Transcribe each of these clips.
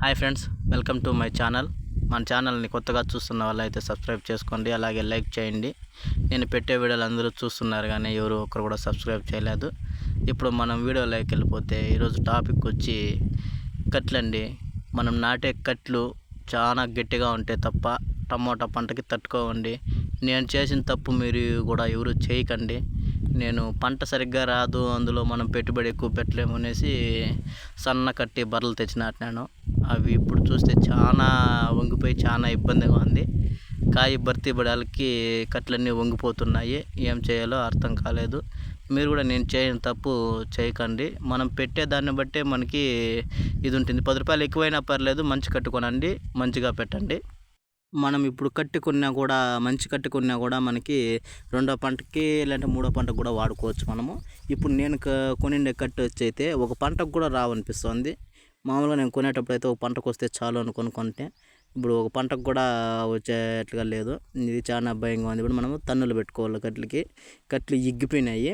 Hi friends welcome to my channel. మన ఛానల్ని కొత్తగా చూస్తున్న వాళ్ళైతే సబ్స్క్రైబ్ చేసుకోండి అలాగే లైక్ చేయండి. నేను పెట్టే వీడియోలు అందరూ చూస్తున్నారు కానీ ఎవరు ఒకరు కూడా సబ్స్క్రైబ్ చేయలేదు. ఇప్పుడు మనం వీడియోలోకి వెళ్ళిపోతే ఈరోజు టాపిక్ వచ్చి కట్లండి. మనం నాటే కట్లు చాలా గట్టిగా ఉంటే తప్ప టమోటా పంటకి తట్టుకోవండి. నేను చేసిన తప్పు మీరు కూడా ఎవరు చేయకండి. నేను పంట సరిగ్గా రాదు అందులో మనం పెట్టుబడి ఎక్కువ పెట్టలేము అనేసి సన్న కట్టి బర్రెలు తెచ్చి నాటినాను. అవి ఇప్పుడు చూస్తే చాలా వంగిపోయి చాలా ఇబ్బందిగా ఉంది. కాయ భర్తీ పడాలకి కట్లన్నీ వంగిపోతున్నాయి. ఏం చేయాలో అర్థం కాలేదు. మీరు కూడా నేను చేయని తప్పు చేయకండి. మనం పెట్టే దాన్ని బట్టే మనకి ఇది ఉంటుంది. పది రూపాయలు ఎక్కువైనా పర్లేదు మంచి కట్టుకోనండి మంచిగా పెట్టండి. మనం ఇప్పుడు కట్టుకున్నా కూడా మంచి కట్టుకున్నా కూడా మనకి రెండో పంటకి లేదంటే మూడో పంటకు కూడా వాడుకోవచ్చు మనము. ఇప్పుడు నేను క- కొనిండే కట్టు వచ్చి అయితే ఒక పంటకు కూడా రావనిపిస్తుంది. మామూలుగా నేను కొనేటప్పుడు అయితే ఒక పంటకు వస్తే చాలు అని కొనుక్కుంటే ఇప్పుడు ఒక పంటకు కూడా వచ్చేట్లుగా లేదు. ఇది చాలా భయంగా ఉంది. ఇప్పుడు మనము తన్నులు పెట్టుకోవాలి కట్లకి. కట్లు ఇగ్గిపోయినాయి.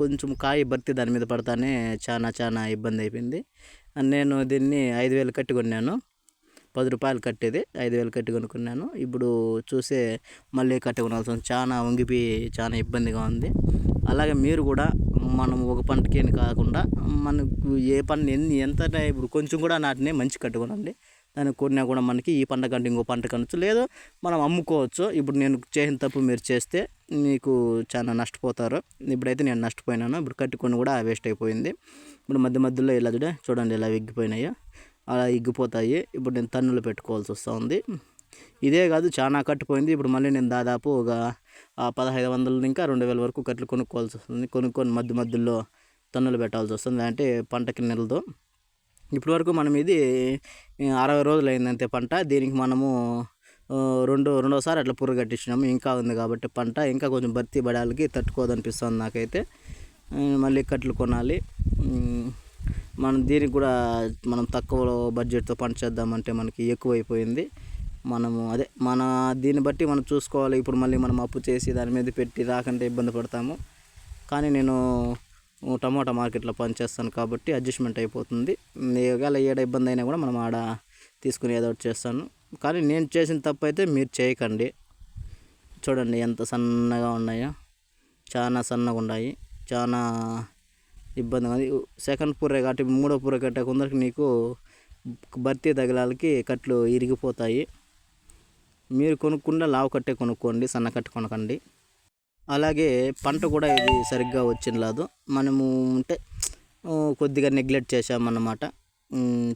కొంచెం కాయ భర్తీ దాని మీద పడతానే చాలా చాలా ఇబ్బంది అయిపోయింది. నేను దీన్ని ఐదు వేలు కట్టి కొన్నాను. పది రూపాయలు కట్టేది. ఐదు వేలు కట్టి కొనుక్కున్నాను. ఇప్పుడు చూసే మళ్ళీ కట్టి కొనాల్సి చాలా వంగిపోయి చాలా ఇబ్బందిగా ఉంది. అలాగే మీరు కూడా మనం ఒక పంటకి అని కాకుండా మనకు ఏ పంట ఎన్ని ఎంత ఇప్పుడు కొంచెం కూడా నాటినే మంచి కట్టుకోనండి. దాన్ని కొన్నా కూడా మనకి ఈ పంట కంటే ఇంకో పంట కనొచ్చు లేదు మనం అమ్ముకోవచ్చు. ఇప్పుడు నేను చేసిన తప్పు మీరు చేస్తే మీకు చాలా నష్టపోతారు. ఇప్పుడైతే నేను నష్టపోయినాను. ఇప్పుడు కట్టుకొని కూడా వేస్ట్ అయిపోయింది. ఇప్పుడు మధ్య మధ్యలో ఇలా చూడే చూడండి ఇలా ఎగ్గిపోయినాయో అలా ఎగ్గిపోతాయి ఇప్పుడు నేను తన్నులు పెట్టుకోవాల్సి వస్తూ ఉంది ఇదే కాదు చాలా కట్టుపోయింది. ఇప్పుడు మళ్ళీ నేను దాదాపు ఒక పదహైదు వందల ఇంకా రెండు వేల వరకు కట్లు కొనుక్కోవాల్సి వస్తుంది. కొనుక్కొని మధ్య మధ్యలో తన్నులు పెట్టాల్సి వస్తుంది. అంటే పంటకి నిలదు ఇప్పటి వరకు మనం ఇది అరవై రోజులు అయిందంతే పంట. దీనికి మనము రెండు రెండోసారి అట్లా పుర్ర కట్టించినాము. ఇంకా ఉంది కాబట్టి పంట. ఇంకా కొంచెం భర్తీ పడాలకి తట్టుకోదనిపిస్తుంది నాకైతే. మళ్ళీ కట్లు కొనాలి. మనం దీనికి కూడా మనం తక్కువ బడ్జెట్తో పంట చేద్దామంటే మనకి ఎక్కువైపోయింది. మనము అదే మన దీన్ని బట్టి మనం చూసుకోవాలి. ఇప్పుడు మళ్ళీ మనం అప్పు చేసి దాని మీద పెట్టి రాకంటే ఇబ్బంది పడతాము. కానీ నేను టమోటా మార్కెట్లో పనిచేస్తాను కాబట్టి అడ్జస్ట్మెంట్ అయిపోతుంది. ఒకవేళ ఏడ ఇబ్బంది అయినా కూడా మనం ఆడ తీసుకుని ఏదో ఒకటి చేస్తాను. కానీ నేను చేసిన తప్పు అయితే మీరు చేయకండి. చూడండి ఎంత సన్నగా ఉన్నాయో. చాలా సన్నగా ఉన్నాయి. చాలా ఇబ్బందిగా ఉంది. సెకండ్ పూరే కాబట్టి మూడో పూర కట్టే కొందరికి నీకు భర్తీ తగిలాలకి కట్లు ఇరిగిపోతాయి. మీరు కొనుక్కుండా లావు కట్టే కొనుక్కోండి సన్నకట్టే కొనకండి. అలాగే పంట కూడా ఇది సరిగ్గా వచ్చిన లేదు. మనము అంటే కొద్దిగా నెగ్లెక్ట్ చేసామన్నమాట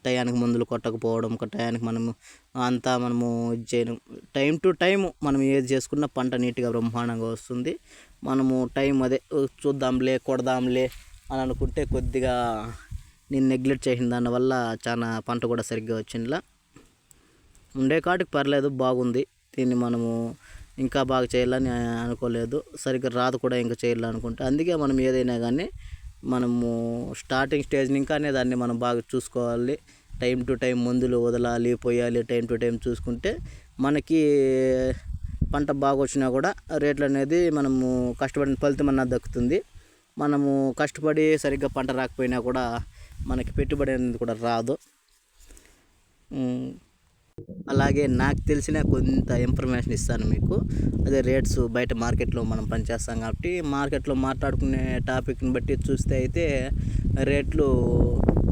టయానికి మందులు కొట్టకపోవడం ఒక టయానికి మనము అంతా మనము చేయడం. టైం టు టైం మనం ఏది చేసుకున్న పంట నీట్గా బ్రహ్మాండంగా వస్తుంది. మనము టైం అదే చూద్దాంలే కొడదాంలే అని అనుకుంటే కొద్దిగా నేను నెగ్లెక్ట్ చేసిన దానివల్ల చాలా పంట కూడా సరిగ్గా వచ్చిందిలా. ఉండే కాటికి పర్లేదు బాగుంది. దీన్ని మనము ఇంకా బాగా చేయాలని అనుకోలేదు. సరిగ్గా రాదు కూడా ఇంకా చేయాలనుకుంటే. అందుకే మనం ఏదైనా కానీ మనము స్టార్టింగ్ స్టేజ్ ఇంకానే దాన్ని మనం బాగా చూసుకోవాలి. టైం టు టైం మందులు వదలాలి పోయాలి టైం టు టైం చూసుకుంటే మనకి పంట బాగా వచ్చినా కూడా రేట్లు అనేది మనము కష్టపడిన ఫలితం అన్నది దక్కుతుంది. మనము కష్టపడి సరిగ్గా పంట రాకపోయినా కూడా మనకి పెట్టుబడి అనేది కూడా రాదు. అలాగే నాకు తెలిసిన కొంత ఇన్ఫర్మేషన్ ఇస్తాను మీకు. అదే రేట్స్ బయట మార్కెట్లో మనం పనిచేస్తాం కాబట్టి మార్కెట్లో మాట్లాడుకునే టాపిక్ని బట్టి చూస్తే అయితే రేట్లు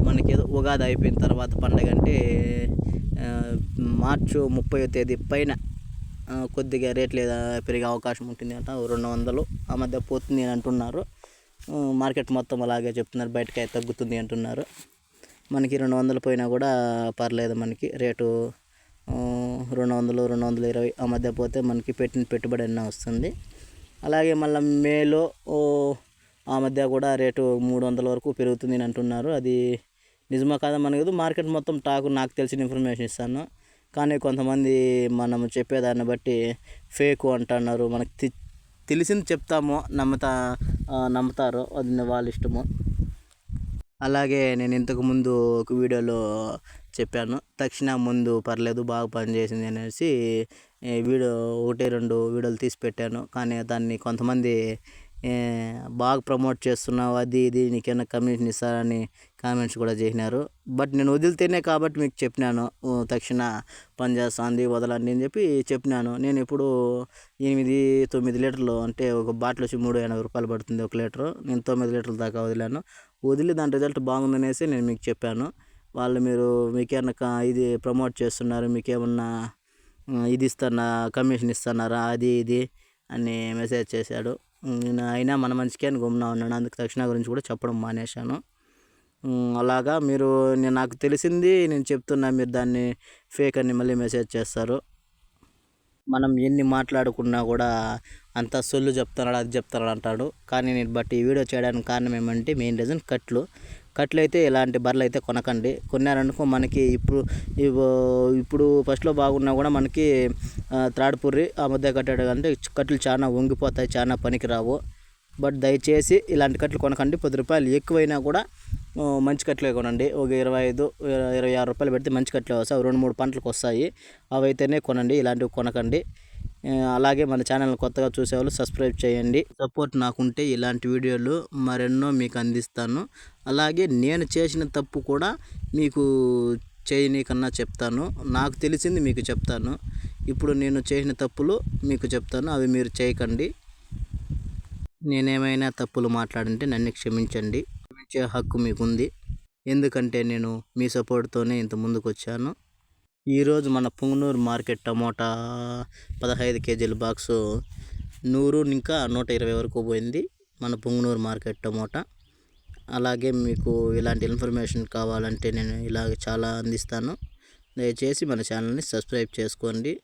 మనకి ఏదో ఉగాది అయిపోయిన తర్వాత పండగ అంటే మార్చు ముప్పై తేదీ పైన కొద్దిగా రేట్లు ఏదో పెరిగే అవకాశం ఉంటుంది అంట. రెండు వందలు ఆ మధ్య పోతుంది అని అంటున్నారు. మార్కెట్ మొత్తం అలాగే చెప్తున్నారు. బయటకి తగ్గుతుంది అంటున్నారు. మనకి రెండు వందలు పోయినా కూడా పర్లేదు మనకి. రేటు రెండు వందలు రెండు వందల ఇరవై ఆ మధ్య పోతే మనకి పెట్టిన పెట్టుబడి అన్న వస్తుంది. అలాగే మళ్ళీ మేలో ఓ, ఆ మధ్య కూడా రేటు మూడు వందల వరకు పెరుగుతుంది అని అంటున్నారు. అది నిజమా కాదా మనకు మార్కెట్ మొత్తం టాకు నాకు తెలిసిన ఇన్ఫర్మేషన్ ఇస్తాను. కానీ కొంతమంది మనం చెప్పేదాన్ని బట్టి ఫేక్ అంటున్నారు. మనకి తి- తెలిసింది చెప్తాము నమ్ముతా నమ్ముతారు అది వాళ్ళ ఇష్టము. అలాగే నేను ఇంతకుముందు ఒక వీడియోలో చెప్పాను. తక్షణ ముందు పర్లేదు బాగా పనిచేసింది అనేసి వీడియో ఒకటి రెండు వీడియోలు తీసి పెట్టాను. కానీ దాన్ని కొంతమంది బాగా ప్రమోట్ చేస్తున్నావు అది ఇది నీకేమైనా కమిషన్ ఇస్తారని కామెంట్స్ కూడా చేసినారు. బట్ నేను వదిలితేనే కాబట్టి మీకు చెప్పినాను. తక్షణ పనిచేస్తుంది వదలండి అని చెప్పి చెప్పినాను. నేను ఇప్పుడు ఎనిమిది తొమ్మిది లీటర్లు అంటే ఒక బాటిల్ వచ్చి మూడు ఎనభై రూపాయలు పడుతుంది ఒక లీటరు. నేను తొమ్మిది లీటర్ల దాకా వదిలాను. వదిలి దాని రిజల్ట్ బాగుందనేసి నేను మీకు చెప్పాను. వాళ్ళు మీరు మీకేమన్నా ఇది ప్రమోట్ చేస్తున్నారు మీకేమన్నా ఇది ఇస్తున్నా కమిషన్ ఇస్తున్నారా అది ఇది అని మెసేజ్ చేశాడు. నేను అయినా మన మంచికే అని గమ్మున ఉన్నాను. అందుకు తక్షణ గురించి కూడా చెప్పడం మానేశాను. అలాగా మీరు నేను నాకు తెలిసింది నేను చెప్తున్నా మీరు దాన్ని ఫేక్ అని మళ్ళీ మెసేజ్ చేస్తారు. మనం ఎన్ని మాట్లాడుకున్నా కూడా అంతా సొల్లు చెప్తున్నాడు అది చెప్తున్నాడు అంటాడు. కానీ నేను బట్ ఈ వీడియో చేయడానికి కారణం ఏమంటే మెయిన్ రీజన్ కట్లు. కట్లు అయితే ఇలాంటి బర్రెలు అయితే కొనకండి. కొన్నారనుకో మనకి ఇప్పుడు ఇప్పుడు ఫస్ట్లో బాగున్నా కూడా మనకి త్రాడుపుర్రి ఆ ముద్ద కట్టాడు అంటే కట్లు చాలా వంగిపోతాయి చాలా పనికిరావు. బట్ దయచేసి ఇలాంటి కట్లు కొనకండి. పది రూపాయలు ఎక్కువైనా కూడా మంచి కట్లే కొనండి. ఒక ఇరవై ఐదు ఇరవై ఆరు రూపాయలు పెడితే మంచి కట్లే వస్తాయి. రెండు మూడు పంటలకు వస్తాయి. అవి అయితేనే కొనండి. ఇలాంటివి కొనకండి. అలాగే మన ఛానల్ కొత్తగా చూసేవాళ్ళు సబ్స్క్రైబ్ చేయండి. సపోర్ట్ నాకుంటే ఇలాంటి వీడియోలు మరెన్నో మీకు అందిస్తాను. అలాగే నేను చేసిన తప్పు కూడా మీకు చేయనీకన్నా చెప్తాను. నాకు తెలిసింది మీకు చెప్తాను. ఇప్పుడు నేను చేసిన తప్పులు మీకు చెప్తాను. అవి మీరు చేయకండి. నేనేమైనా తప్పులు మాట్లాడంటే నన్ను క్షమించండి. క్షమించే హక్కు మీకుంది. ఎందుకంటే నేను మీ సపోర్ట్తోనే ఇంత ముందుకు వచ్చాను ఈరోజు మన పుంగనూరు మార్కెట్ టమోటా పదహైదు కేజీల బాక్సు నూరు ఇంకా నూట ఇరవై వరకు పోయింది మన పుంగనూరు మార్కెట్ టమోటా. అలాగే మీకు ఇలాంటి ఇన్ఫర్మేషన్ కావాలంటే నేను ఇలాగ చాలా అందిస్తాను. దయచేసి మన ఛానల్ని సబ్స్క్రైబ్ చేసుకోండి.